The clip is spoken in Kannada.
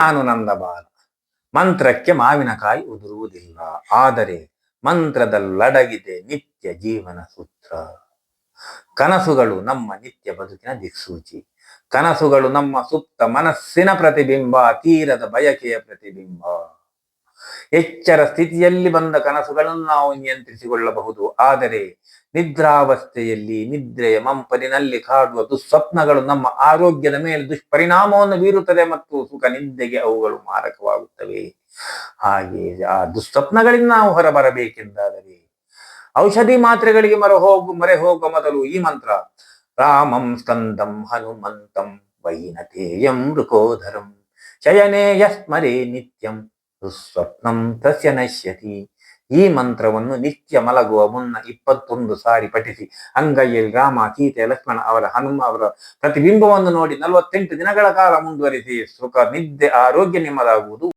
ನಾನು ನಂದ ಬಾಲ ಮಂತ್ರಕ್ಕೆ ಮಾವಿನಕಾಯಿ ಉದುರುವುದಿಲ್ಲ. ಆದರೆ ಮಂತ್ರದಲ್ಲಡಗಿದೆ ನಿತ್ಯ ಜೀವನ ಸೂತ್ರ. ಕನಸುಗಳು ನಮ್ಮ ನಿತ್ಯ ಬದುಕಿನ ದಿಕ್ಸೂಚಿ. ಕನಸುಗಳು ನಮ್ಮ ಸುಪ್ತ ಮನಸ್ಸಿನ ಪ್ರತಿಬಿಂಬ, ತೀರದ ಬಯಕೆಯ ಪ್ರತಿಬಿಂಬ. ಎಚ್ಚರ ಸ್ಥಿತಿಯಲ್ಲಿ ಬಂದ ಕನಸುಗಳನ್ನು ನಾವು ನಿಯಂತ್ರಿಸಿಕೊಳ್ಳಬಹುದು. ಆದರೆ ನಿದ್ರಾವಸ್ಥೆಯಲ್ಲಿ ನಿದ್ರೆಯ ಮಂಪರಿನಲ್ಲಿ ಕಾಡುವ ದುಸ್ವಪ್ನಗಳು ನಮ್ಮ ಆರೋಗ್ಯದ ಮೇಲೆ ದುಷ್ಪರಿಣಾಮವನ್ನು ಬೀರುತ್ತದೆ ಮತ್ತು ಸುಖ ನಿದ್ದೆಗೆ ಅವುಗಳು ಮಾರಕವಾಗುತ್ತವೆ. ಹಾಗೆ ಆ ದುಸ್ವಪ್ನಗಳಿಂದ ನಾವು ಹೊರಬರಬೇಕೆಂದಾದರೆ ಔಷಧಿ ಮಾತ್ರೆಗಳಿಗೆ ಮರ ಹೋಗು, ಮರೆ ಹೋಗುವ ಮೊದಲು ಈ ಮಂತ್ರ, ರಾಮಂ ಸ್ಕಂದಂ ಹನುಮಂತಂ ವೈನತೇಯಂ ಮೃಕೋಧರಂ, ಶಯನೇಯ ಸ್ಮರೇ ನಿತ್ಯಂ. ದುಸ್ವಪ್ನಂ ತಸ್ಯ ನಶ್ಯತಿ. ಈ ಮಂತ್ರವನ್ನು ನಿತ್ಯ ಮಲಗುವ ಮುನ್ನ ಇಪ್ಪತ್ತೊಂದು ಸಾರಿ ಪಠಿಸಿ. ಅಂಗೈಯಲ್ಲಿ ರಾಮ, ಸೀತೆ, ಲಕ್ಷ್ಮಣ ಅವರ ಹನುಮ, ಅವರ ಪ್ರತಿಬಿಂಬವನ್ನು ನೋಡಿ ನಲವತ್ತೆಂಟು ದಿನಗಳ ಕಾಲ ಮುಂದುವರಿಸಿ. ಸುಖ, ನಿದ್ದೆ, ಆರೋಗ್ಯ ನಿಮ್ಮದಾಗುವುದು.